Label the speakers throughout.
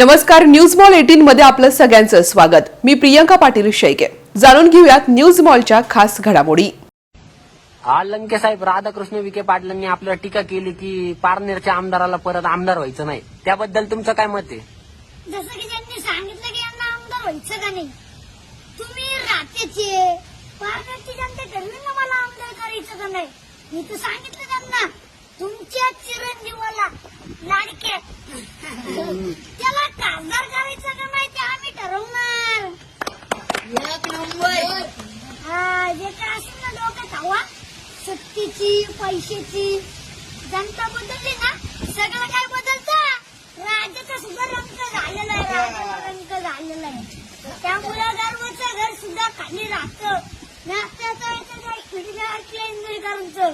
Speaker 1: नमस्कार news mall eighteen मध्ये आपलं सगळ्यांचं स्वागत. मी प्रियंका पाटील शेळके. जाणून घेऊयात न्यूज मॉलच्या खास घडामोडी.
Speaker 2: हा लंके साहेब राधाकृष्ण विखे पाटलांनी आपल्यावर टीका केली की पारनेरच्या आमदाराला परत आमदार व्हायचं नाही. त्याबद्दल तुमचं काय मत आहे?
Speaker 3: जसं की त्यांनी सांगितलं की यांना आमदार व्हायचं का नाही. तुम्ही रात्याचे पारनेरची जनता ठरवी ना मला आमदार करायचं का नाही. मी तर सांगितलं त्यांना तुमच्या चिरंजीवाला लाडके. त्याला खासदार करायचं का नाही ते आम्ही ठरवणार. एक नंबर. हा जे काय असेल ना डोक्यात हवा सत्तेची पैशाची. जनता बदलली ना सगळं काय बदलतं? राज्याचा सुद्धा रंग झालेला आहे राज्याचा रंग झालेला आहे. त्यामुळे गर्वाचं घर सुद्धा खाली राहतं. मी आत्ताचं याचं काय खिडकी ऐकलं इंदोरीकरांचं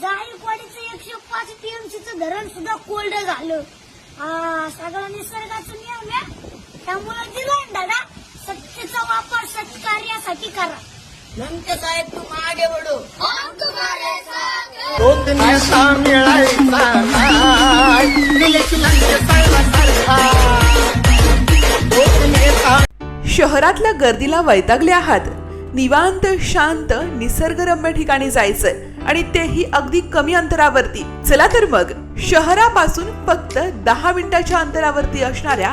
Speaker 3: जाईकवाडीचं एकशे पाच टीएमसीचं धरण सुद्धा कोल्ड झालं. हा सगळं निसर्गाचं नियम आहे त्यामुळे दिलाय दादा सत्तेचा वापर सत्कार्यासाठी करा.
Speaker 4: लंके साहेब तू मागे
Speaker 5: तो मिळायचा दिनेशा
Speaker 1: शहरातल्या गर्दीला वैतागले आहात. निवांत शांत निसर्गरम्य ठिकाणी जायचंय आणि तेही अगदी कमी अंतरावरती. चला तर मग शहरापासून फक्त दहा मिनिटाच्या अंतरावरती असणाऱ्या